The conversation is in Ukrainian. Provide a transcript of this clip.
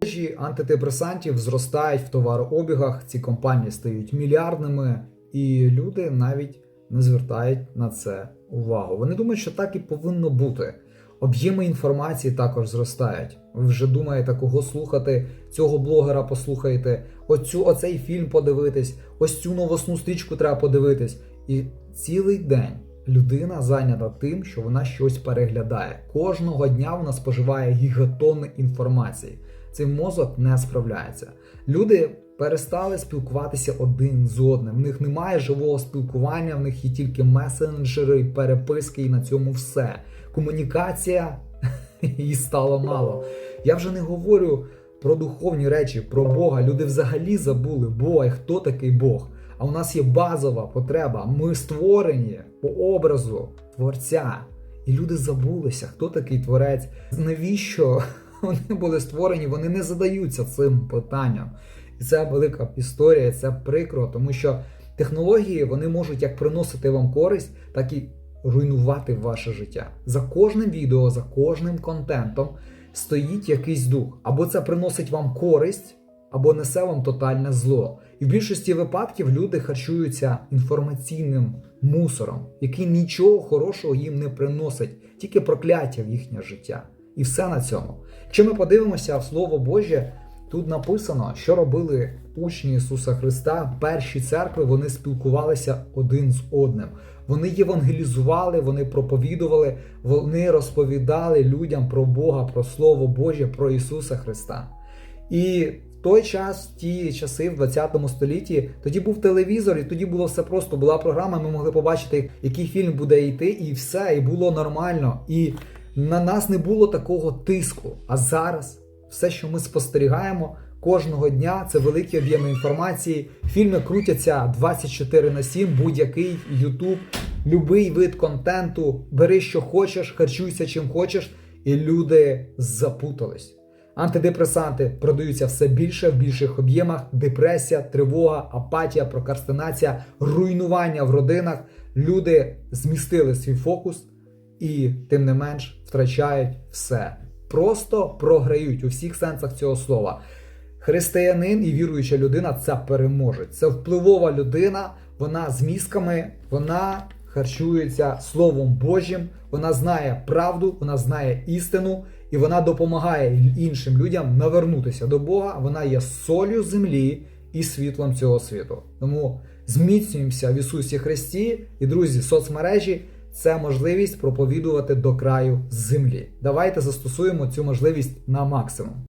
Продажі антидепресантів зростають в товарообігах, ці компанії стають мільярдними, і люди навіть не звертають на це увагу. Вони думають, що так і повинно бути. Об'єми інформації також зростають. Ви вже думаєте, кого слухати, цього блогера послухаєте, оцю, оцей фільм подивитись, ось цю новосну стрічку треба подивитись. І цілий день людина зайнята тим, що вона щось переглядає. Кожного дня вона споживає гігатонни інформації. Цей мозок не справляється. Люди перестали спілкуватися один з одним. В них немає живого спілкування, в них є тільки месенджери, переписки, і на цьому все. Комунікація її стало мало. Я вже не говорю про духовні речі, про Бога. Люди взагалі забули Бога і хто такий Бог. А у нас є базова потреба. Ми створені по образу Творця. І люди забулися, хто такий творець, навіщо вони були створені, вони не задаються цим питанням. І це велика історія, це прикро, тому що технології вони можуть як приносити вам користь, так і руйнувати ваше життя. За кожним відео, за кожним контентом стоїть якийсь дух. Або це приносить вам користь, або несе вам тотальне зло. І в більшості випадків люди харчуються інформаційним мусором, який нічого хорошого їм не приносить, тільки прокляття в їхнє життя. І все на цьому. Якщо ми подивимося в Слово Боже, тут написано, що робили учні Ісуса Христа, перші церкви, вони спілкувалися один з одним. Вони євангелізували, вони проповідували, вони розповідали людям про Бога, про Слово Боже, про Ісуса Христа. І в той час, в ті часи, в 20 столітті, тоді був телевізор, і тоді було все просто. Була програма, ми могли побачити, який фільм буде йти, і все, і було нормально. І на нас не було такого тиску. А зараз все, що ми спостерігаємо кожного дня, це великі об'єми інформації. Фільми крутяться 24 на 7, будь-який YouTube, любий вид контенту. Бери, що хочеш, харчуйся чим хочеш, і люди запутались. Антидепресанти продаються все більше в більших об'ємах. Депресія, тривога, апатія, прокрастинація, руйнування в родинах. Люди змістили свій фокус і, тим не менш, втрачають все. Просто програють у всіх сенсах цього слова. Християнин і віруюча людина це переможе. Це впливова людина, вона з мізками, вона харчується Словом Божим, вона знає правду, вона знає істину, і вона допомагає іншим людям навернутися до Бога. Вона є солью землі і світлом цього світу. Тому зміцнюємося в Ісусі Христі і друзі, соцмережі. Це можливість проповідувати до краю землі. Давайте застосуємо цю можливість на максимум.